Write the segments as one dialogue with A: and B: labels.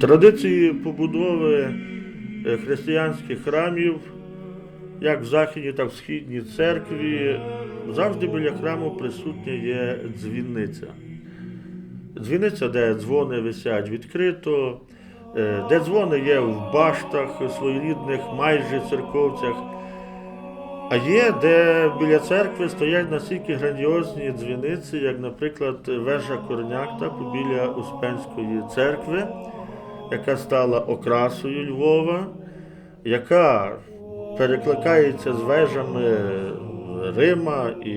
A: Традиції побудови е, християнських храмів, як в Західній, так і в Східній церкві, завжди біля храму присутня є дзвіниця. Дзвіниця, де дзвони висять відкрито, е, де дзвони є в баштах своєрідних, майже церковцях. А є, де біля церкви стоять настільки грандіозні дзвіниці, як, наприклад, вежа Корнякта біля Успенської церкви, яка стала окрасою Львова, яка перекликається з вежами Рима і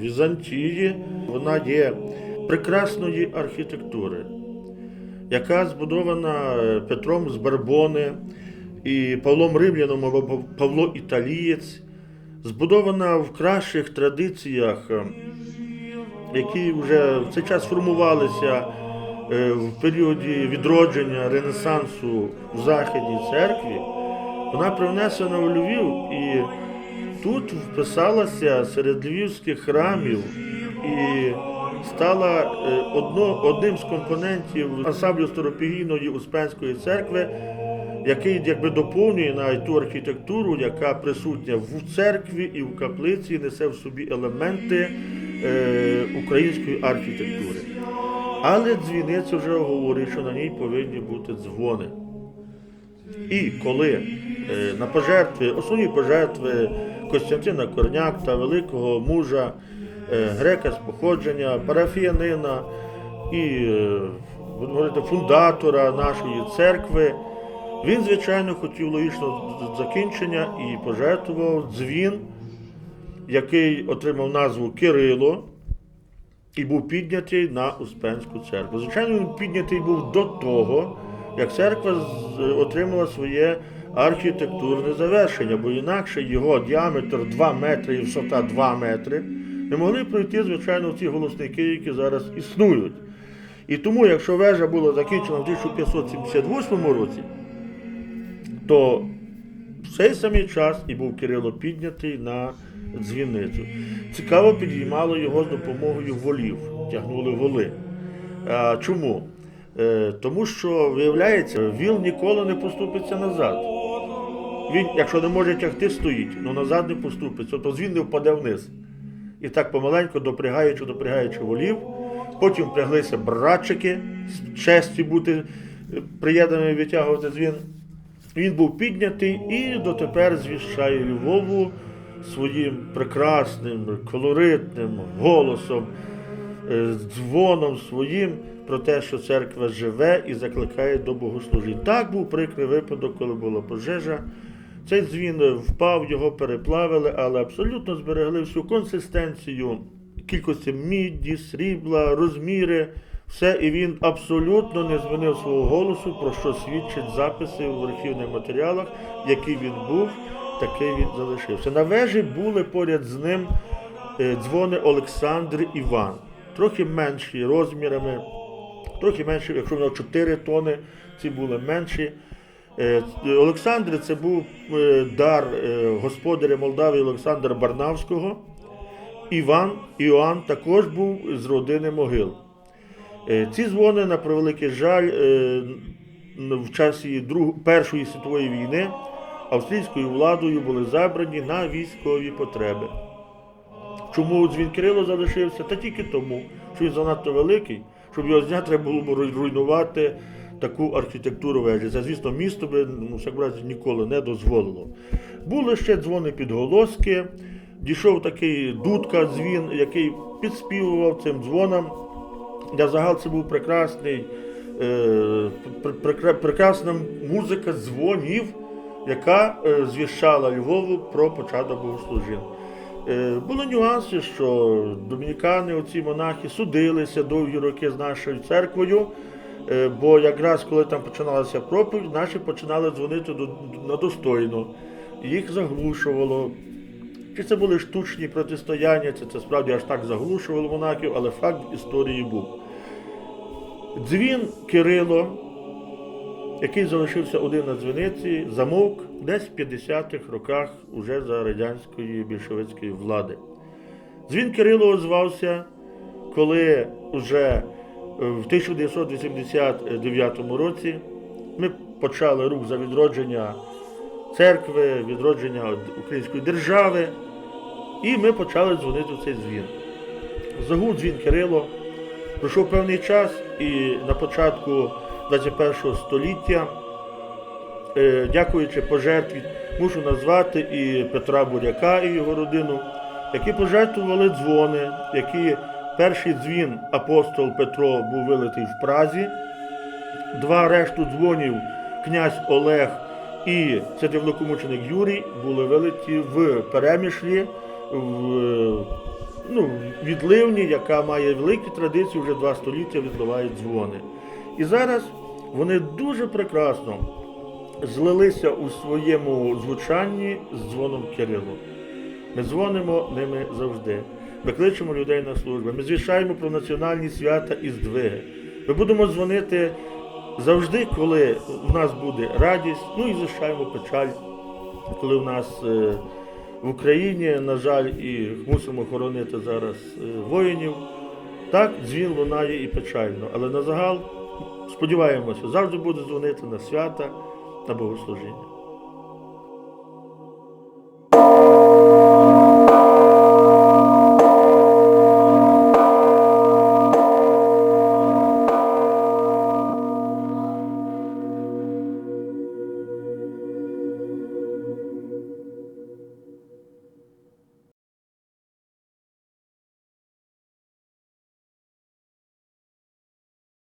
A: Візантії. Вона є прекрасної архітектури, яка збудована Петром з Барбони і Павлом Римляном або Павло Італієць збудована в кращих традиціях, е, які вже в цей час формувалися е, в періоді відродження Ренесансу в Західній церкві, вона привнесена у Львів і тут вписалася серед львівських храмів і стала е, одно, одним з компонентів ансамблю Старопігійної Успенської церкви який якби доповнює навіть ту архітектуру, яка присутня в церкві і в каплиці, несе в собі елементи е, української архітектури. Але дзвіниця вже говорить, що на ній повинні бути дзвони. І коли е, на пожертви, основні пожертви Костянтина Корняк та великого мужа, е, грека з походження, парафіянина і е, говорити, фундатора нашої церкви, він, звичайно, хотів логічного закінчення і пожертвував дзвін, який отримав назву Кирило і був піднятий на Успенську церкву. Звичайно, він піднятий був до того, як церква отримала своє архітектурне завершення, бо інакше його діаметр 2 метри і висота 2 метри не могли пройти, звичайно, ці голосники, які зараз існують. І тому, якщо вежа була закінчена в 1578 році, то в цей самий час і був Кирило піднятий на дзвіницю. Цікаво підіймало його з допомогою волів, тягнули воли. А, чому? Е, тому що, виявляється, віл ніколи не поступиться назад. Він, якщо не може тягти, стоїть, але назад не поступиться, тобто дзвін не впаде вниз. І так помаленьку допрягаючи, допрягаючи волів, потім впряглися братчики з честі бути е, приєднаними витягувати дзвін. Він був піднятий і дотепер звіщає Львову своїм прекрасним, колоритним голосом, е, дзвоном своїм про те, що церква живе і закликає до богослужінь. Так був прикрий випадок, коли була пожежа. Цей дзвін впав, його переплавили, але абсолютно зберегли всю консистенцію кількості міді, срібла, розміри. Все, і він абсолютно не змінив свого голосу, про що свідчать записи в архівних матеріалах, який він був, такий він залишився. На вежі були поряд з ним е, дзвони Олександр Іван, трохи менші розмірами, трохи менші, якщо воно 4 тони, ці були менші. Е, Олександр це був е, дар господаря Молдавії Олександра Барнавського. Іван Іоанн також був з родини могил. Ці дзвони, на превеликий жаль, в часі Друг- Першої світової війни австрійською владою були забрані на військові потреби. Чому дзвін Кирило залишився? Та тільки тому, що він занадто великий, щоб його зняти, треба було б руй- руйнувати таку архітектуру вежі. Це, звісно, місто би ну, в разі ніколи не дозволило. Були ще дзвони підголоски. Дійшов такий дудка дзвін, який підспівував цим дзвонам. Для загал це був прекрасний, е, пр- пр- прекрасна музика дзвонів, яка е, звіщала Львову про початок богослужінь. Е, були нюанси, що домінікани, оці монахи, судилися довгі роки з нашою церквою, е, бо якраз коли там починалася проповідь, наші починали дзвонити на достойно. Їх заглушувало. Чи це були штучні протистояння, чи це справді аж так заглушувало монахів, але факт історії був. Дзвін Кирило, який залишився один на дзвіниці, замовк десь в 50-х роках уже за радянської більшовицької влади. Дзвін Кирило озвався, коли вже в 1989 році Ми почали рух за відродження церкви, відродження української держави, і ми почали дзвонити в цей дзвін. Загув дзвін Кирило. Пройшов певний час, і на початку 21 століття, е, дякуючи пожертві, мушу назвати і Петра Буряка і його родину, які пожертвували дзвони, які перший дзвін апостол Петро був вилитий в Празі, два решту дзвонів князь Олег і святивлокомученик Юрій були вилиті в перемішлі, в ну, відливні, яка має великі традиції, вже два століття відливають дзвони. І зараз вони дуже прекрасно злилися у своєму звучанні з дзвоном Кирилу. Ми дзвонимо ними завжди. Ми кличемо людей на служби. Ми звіщаємо про національні свята і здвиги. Ми будемо дзвонити завжди, коли в нас буде радість, ну і звіщаємо печаль, коли в нас е, в Україні, на жаль, і мусимо хоронити зараз е, воїнів. Так, дзвін лунає і печально, але на загал сподіваємося, завжди буде дзвонити на свята, на богослужіння.